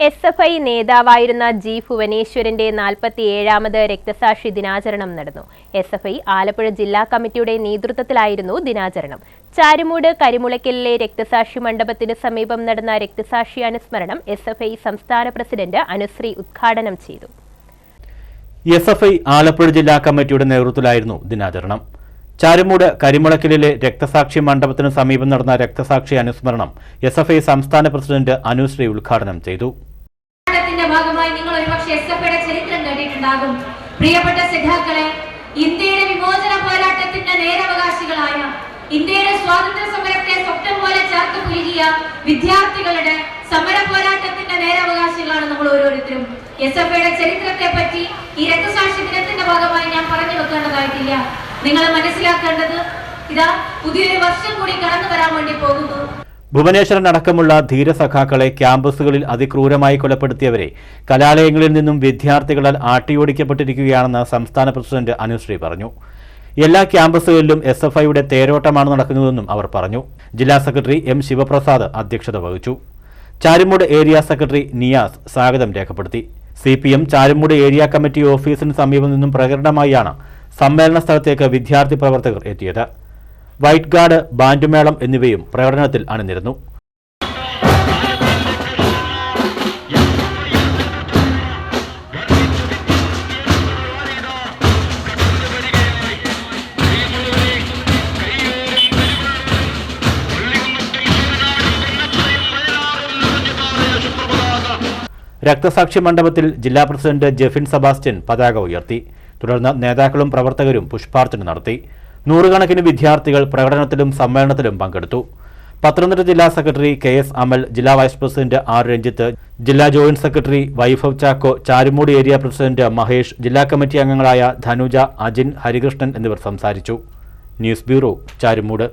S F I നേതാവായിരുന്ന G ഭുവനേശ്വരന്റെ നാൽപ്പത്തിയേഴാമത് രക്തസാക്ഷി ദിനാചരണം നടന്നു. എസ് എഫ് ഐ ആലപ്പുഴ ജില്ലാ കമ്മിറ്റിയുടെ നേതൃത്വത്തിലായിരുന്നു ദിനാചരണം. ചാരുമൂട് കരിമുളയ്ക്കലിലെ രക്തസാക്ഷി മണ്ഡപത്തിന് സമീപം നടന്ന രക്തസാക്ഷി അനുസ്മരണം എസ് എഫ് ഐ സംസ്ഥാന പ്രസിഡന്റ് അനുശ്രീ ഉദ്ഘാടനം ചെയ്തു. എസ് എഫ് ഐ ആലപ്പുഴ ജില്ലാ കമ്മിറ്റിയുടെ നേതൃത്വത്തിലായിരുന്നു ദിനാചരണം. ചാരുമൂട് കരിമുളക്കിലെ രക്തസാക്ഷി മണ്ഡപത്തിന് സമീപം നടന്ന രക്തസാക്ഷി അനുസ്മരണം എസ് എഫ് ഐ സംസ്ഥാന പ്രസിഡന്റ് അനുശ്രീ ഉദ്ഘാടനം ചെയ്തു. ഭാഗമായി നിങ്ങൾ ഒരുപക്ഷെ എസ് ചരിത്രം കേട്ടിട്ടുണ്ടാകും പ്രിയപ്പെട്ട സിദ്ധാക്കളെ ഇന്ത്യയുടെ വിമോചന പോരാട്ടത്തിന്റെ നേരവകാശികളായ ഇന്ത്യയുടെ സ്വാതന്ത്ര്യ സമരത്തെ സ്വപ്നം പോലെ ചാർത്തു പുലുകിയ വിദ്യാർത്ഥികളുടെ സമര പോരാട്ടത്തിന്റെ നേരവകാശികളാണ് നമ്മൾ ഓരോരുത്തരും. എസ് എഫ് ഐയുടെ ചരിത്രത്തെ പറ്റി ഈ രക്തസാക്ഷി ദിനത്തിന്റെ ഭാഗമായി ഞാൻ പറഞ്ഞു വെക്കേണ്ടതായിട്ടില്ല നിങ്ങൾ മനസ്സിലാക്കേണ്ടത് ഇതാ പുതിയൊരു വർഷം കൂടി കടന്നു വരാൻ വേണ്ടി പോകുന്നു. ഭുവനേശ്വരൻ അടക്കമുള്ള ധീരസഖാക്കളെ ക്യാമ്പസുകളിൽ അതിക്രൂരമായി കൊലപ്പെടുത്തിയവരെ കലാലയങ്ങളിൽ നിന്നും വിദ്യാർത്ഥികളാൽ ആട്ടിയോടിക്കപ്പെട്ടിരിക്കുകയാണെന്ന് സംസ്ഥാന പ്രസിഡന്റ് അനുശ്രീ പറഞ്ഞു. എല്ലാ ക്യാമ്പസുകളിലും എസ് എഫ് ഐയുടെ തേരോട്ടമാണ് നടക്കുന്നതെന്നും അവർ പറഞ്ഞു. ജില്ലാ സെക്രട്ടറി എം ശിവപ്രസാദ് അധ്യക്ഷത വഹിച്ചു. ചാരുമൂട് ഏരിയ സെക്രട്ടറി നിയാസ് സ്വാഗതം രേഖപ്പെടുത്തി. C P M Charummood area committee ഓഫീസിന് സമീപം നിന്നും പ്രകടനമായാണ് സമ്മേളന സ്ഥലത്തേക്ക് വിദ്യാർത്ഥി പ്രവർത്തകർ എത്തിയത്. വൈറ്റ് ഗാർഡ് ബാൻഡുമേളം എന്നിവയും പ്രകടനത്തിൽ അണിനിരുന്നു. രക്തസാക്ഷി മണ്ഡപത്തിൽ ജില്ലാ പ്രസിഡന്റ് ജെഫിൻ സെബാസ്റ്റ്യൻ പതാക ഉയർത്തി. തുടർന്ന് നേതാക്കളും പ്രവർത്തകരും പുഷ്പാർച്ചന നടത്തി. നൂറുകണക്കിന് വിദ്യാർത്ഥികൾ പ്രകടനത്തിലും സമ്മേളനത്തിലും പങ്കെടുത്തു. പത്തനംതിട്ട ജില്ലാ സെക്രട്ടറി കെ എസ് അമൽ ജില്ലാ വൈസ് പ്രസിഡന്റ് ആർ രഞ്ജിത്ത് ജില്ലാ joint secretary Vaibhav Chacko Charummood area president Mahesh ജില്ലാ കമ്മിറ്റി അംഗങ്ങളായ ധനുജ അജിൻ ഹരികൃഷ്ണൻ എന്നിവർ സംസാരിച്ചു. News bureau Charummood.